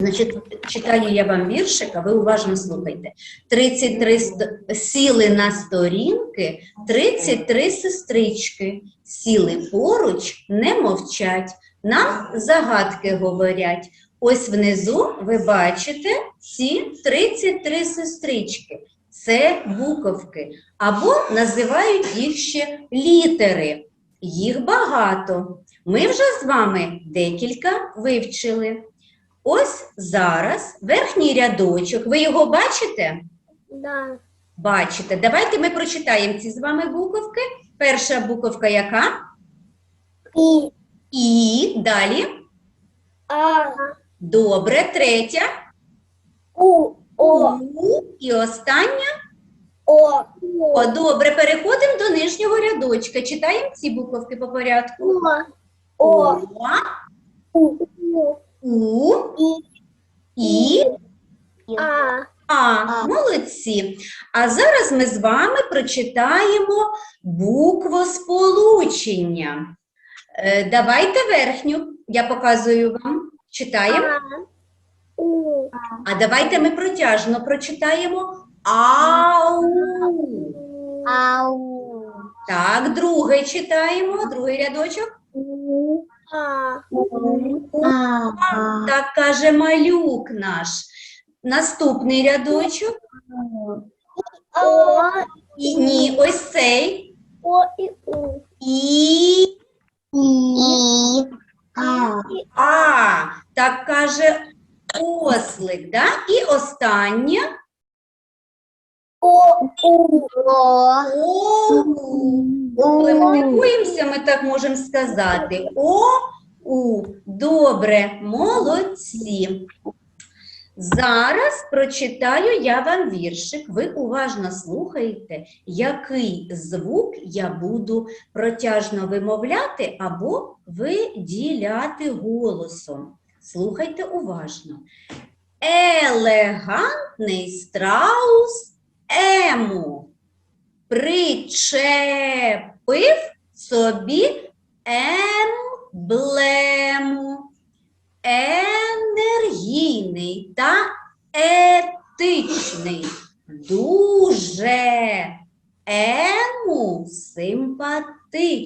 Значить, читаю я вам віршик, а ви уважно слухайте. 33 сіли на сторінки, 33 сестрички, сіли поруч, не мовчать, нам загадки говорять. Ось внизу ви бачите ці 33 сестрички. Це буковки, або називають їх ще літери. Їх багато. Ми вже з вами декілька вивчили. Ось зараз верхній рядочок. Ви його бачите? Да. Бачите. Давайте ми прочитаємо ці з вами буковки. Перша буковка яка? И. І. Далі. А. Добре. Третя. У. О. У. І остання. О. О, добре. Переходимо до нижнього рядочка. Читаємо ці буковки по порядку. О. О. У. У. І. А. А, молодці. А зараз ми з вами прочитаємо буквосполучення. Е, давайте верхню, я показую вам. Читаємо. А. У. А давайте ми протяжно прочитаємо. Ау. Ау. Так, другий читаємо, другий рядочок. А. Так каже малюк наш. Наступний рядочок. О. І ні, ось цей. О. И. У. І. И. А, так каже ослик, да? І останнє. Коли ми дивуємося, ми так можемо сказати. О, у. Добре, молодці. Зараз прочитаю я вам віршик. Ви уважно слухаєте, який звук я буду протяжно вимовляти або виділяти голосом. Слухайте уважно. Елегантний страус ему причепив собі емблему. Енергійний та етичний, дуже ему симпатичний.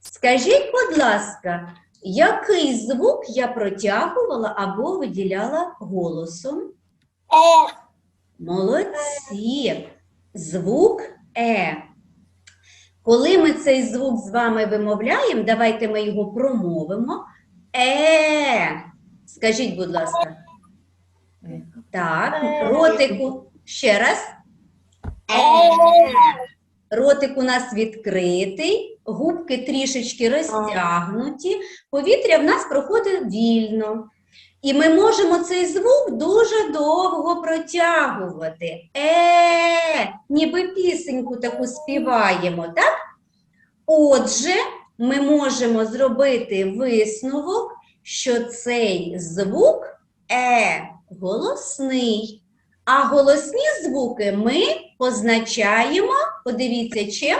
Скажіть, будь ласка, який звук я протягувала або виділяла голосом? Э. Молодці. Звук Е. Коли ми цей звук з вами вимовляємо, давайте ми його промовимо. Е. Скажіть, будь ласка. Так, Е. ротику ще раз. Э. Ротик у нас відкритий, губки трішечки розтягнуті, повітря в нас проходить вільно. І ми можемо цей звук дуже довго протягувати. Е, ніби пісеньку таку співаємо, так? Отже, ми можемо зробити висновок, що цей звук е голосний. А голосні звуки ми позначаємо, подивіться, чим?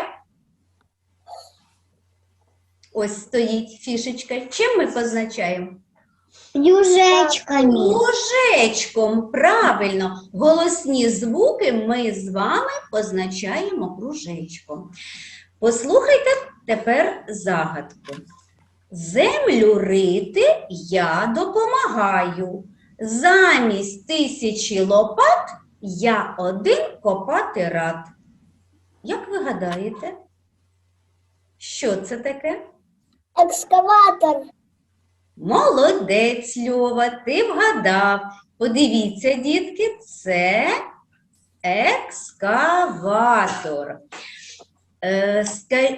Ось стоїть фішечка. Чим ми позначаємо? Южечками. Кружечком, правильно. Голосні звуки ми з вами позначаємо кружечком. Послухайте тепер загадку. Землю рити я допомагаю. Замість тисячі лопат я один копати рад. Як ви гадаєте? Що це таке? Экскаватор. Молодець, Льова, ти вгадав. Подивіться, дітки, це екскаватор. Е,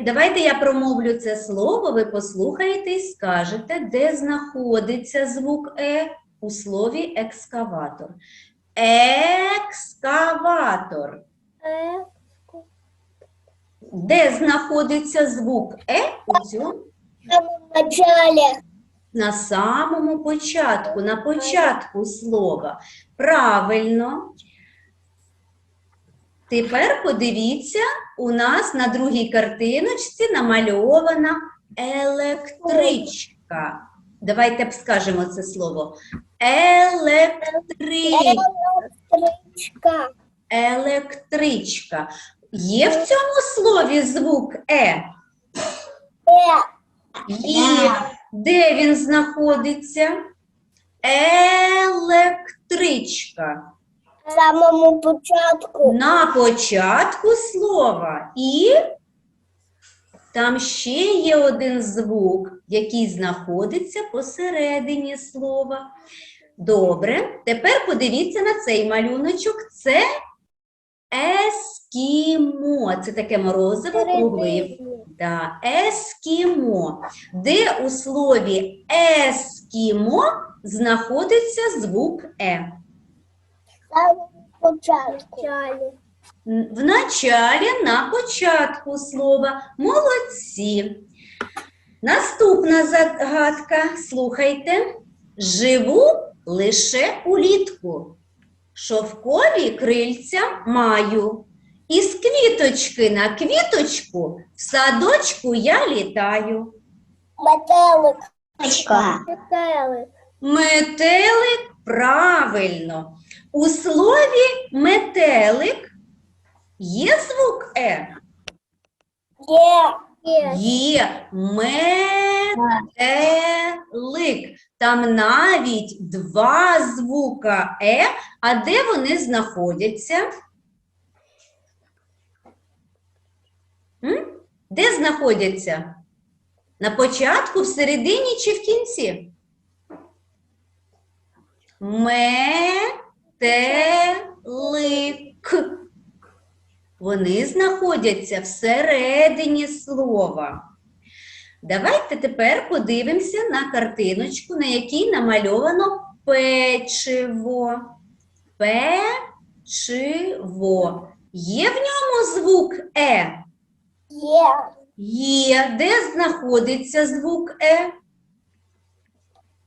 Давайте я промовлю це слово, ви послухаєте і скажете, де знаходиться звук Е у слові екскаватор. Екскаватор. Де знаходиться звук Е у цьому В начале. На самому початку, на початку слова. Правильно. Тепер подивіться, у нас на другій картиночці намальована електричка. Давайте б скажемо це слово. Електри... Электричка. Електричка. Є в цьому слові звук Е? Э. Є. Де він знаходиться? Електричка. В самому початку. На початку слова. І там ще є один звук, який знаходиться посередині слова. Добре, тепер подивіться на цей малюночок. Це ескімо. Це таке морозиво круглої Да, ескімо. Де у слові ескімо знаходиться звук Е? В началі на початку слова. Молодці. Наступна загадка. Слухайте. Живу лише улітку. Шовкові крильця маю. Із квіточки на квіточку в садочку я літаю. Метелик. Метелик. Метелик правильно. У слові метелик є звук Е. Е. Е. Є метелик. Там навіть два звука Е, а де вони знаходяться? Де знаходяться? На початку, всередині чи в кінці? Метелик. Вони знаходяться всередині слова. Давайте тепер подивимося на картиночку, на якій намальовано печиво. Печиво. Є в ньому звук Е? Е. Є. Де знаходиться звук Е?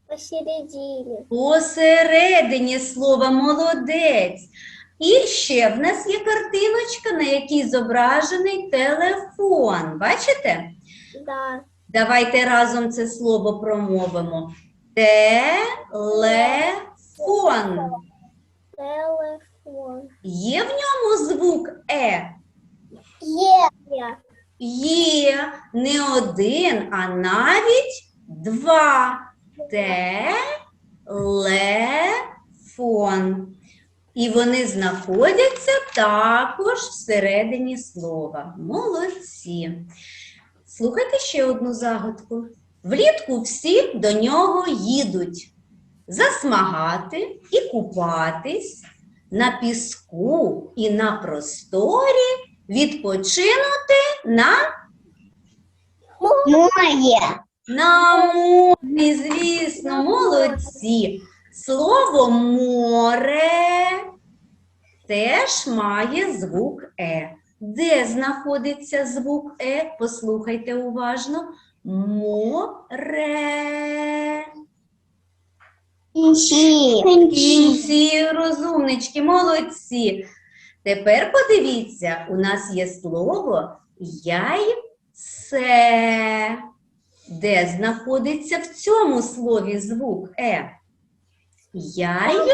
Посередине. Посередині слова молодець. І ще в нас є картиночка, на якій зображений телефон. Бачите? Да. Давайте разом це слово промовимо. Телефон. Телефон. Є в ньому звук Е? Е. Є не один, а навіть два. Телефон. І вони знаходяться також всередині слова. Молодці. Слухайте ще одну загадку. Влітку всі до нього їдуть засмагати і купатись на піску і на просторі відпочинути на, Море. на морі, звісно, молодці. Слово море теж має звук Е. Де знаходиться звук Е? Послухайте уважно. Море. Кінці. Кінці, розумнички, молодці. Тепер подивіться, у нас є слово яйце. Де знаходиться в цьому слові звук Е? Яйце.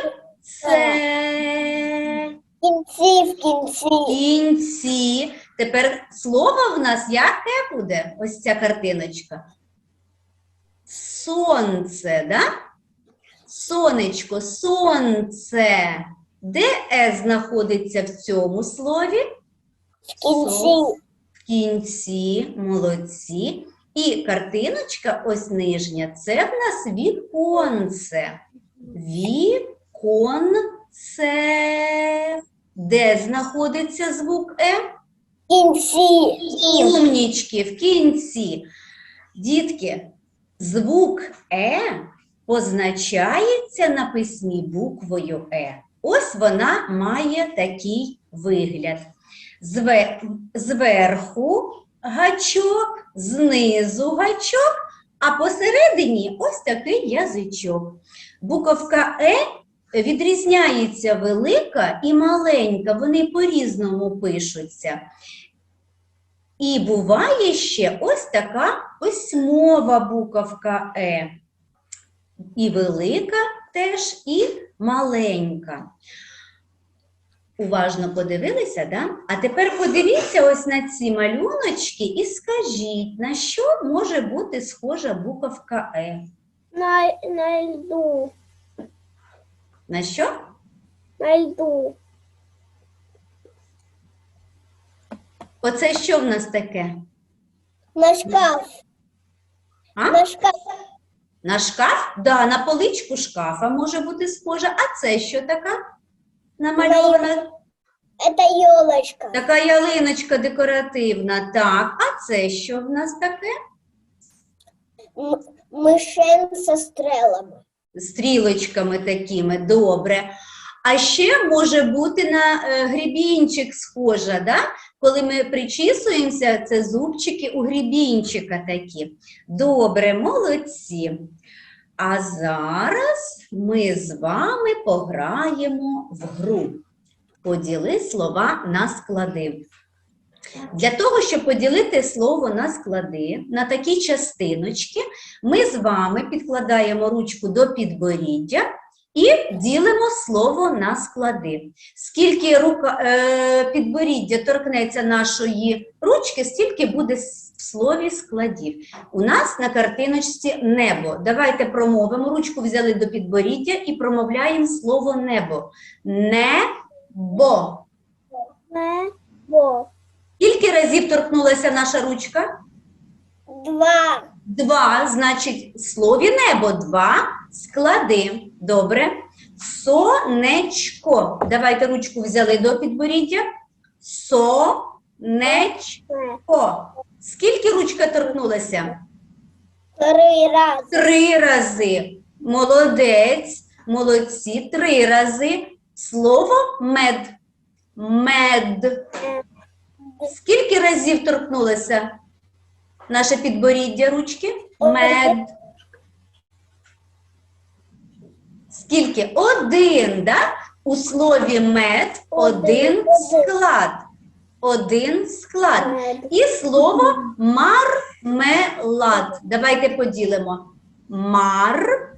Кінці в кінці. Кінці. Тепер слово в нас яке буде? Ось ця картиночка. Сонце, да? Сонечко, сонце. Де Е знаходиться в цьому слові? В кінці. В кінці, молодці. І картиночка ось нижня, це в нас віконце. Віконце. Де знаходиться звук Е? Кінці. Умнічки в кінці. Дітки, звук Е позначається на письмі буквою Е. Ось вона має такий вигляд. Зверху гачок, знизу гачок, а посередині ось такий язичок. Буковка Е відрізняється велика і маленька, вони по-різному пишуться. І буває ще ось така письмова буковка Е. І велика теж і маленька. Уважно подивилися, да? А тепер подивіться ось на ці малюночки і скажіть, на що може бути схожа буковка Е? На, на льду. На що? На льду. Оце що в нас таке? На шкаф. А? На шкаф. На шкаф? Да, на поличку шкафа може бути схожа. А це що така? Намальована Это елочка. така ялиночка декоративна. Так, а це що в нас таке? М- Мишень со стрелами. Стрілочками такими, добре. А ще може бути на е, грібінчик схожа, да? Коли ми причісуємося, це зубчики у грібінчика такі. Добре, молодці. А зараз ми з вами пограємо в гру. Поділи слова на склади. Для того, щоб поділити слово на склади, на такі частиночки, ми з вами підкладаємо ручку до підборіддя і ділимо слово на склади. Скільки рука, е, підборіддя торкнеться нашої ручки, стільки буде в слові складів. У нас на картиночці небо. Давайте промовимо. Ручку взяли до підборіддя і промовляємо слово небо. Небо. Небо. Скільки разів торкнулася наша ручка? Два. Два, значить, в слові небо два склади. Добре. Сонечко. Давайте ручку взяли до підборіддя. Сонечко. Скільки ручка торкнулася? Три раз. Три рази. Молодець. Молодці. Три рази. Слово мед. Мед. Скільки разів торкнулося наше підборіддя ручки? Мед. Скільки? Один, да? У слові мед один склад. Один склад. І слово мармелад. Давайте поділимо. Мармелад.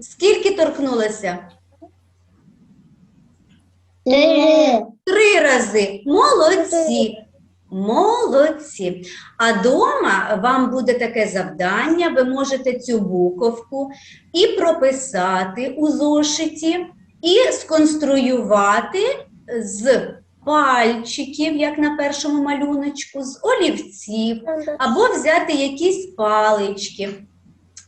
Скільки торкнулося? Три. Три рази. Молодці. Молодці. А дома вам буде таке завдання. Ви можете цю буковку і прописати у зошиті, і сконструювати з пальчиків, як на першому малюночку, з олівців, або взяти якісь палички.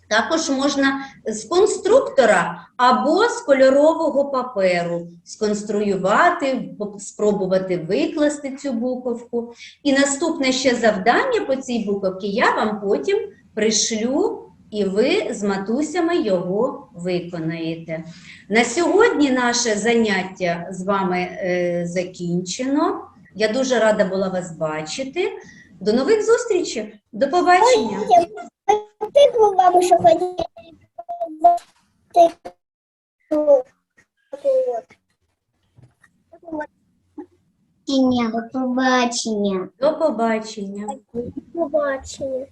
Також можна з конструктора або з кольорового паперу сконструювати, спробувати викласти цю буковку. І наступне ще завдання по цій буковці я вам потім пришлю, і ви з матусями його виконаєте. На сьогодні наше заняття з вами е, закінчено. Я дуже рада була вас бачити. До нових зустрічей. До побачення. Тыкву вам еще ходить. Тыкву. побачення. До побачення. До побачення. Побачення.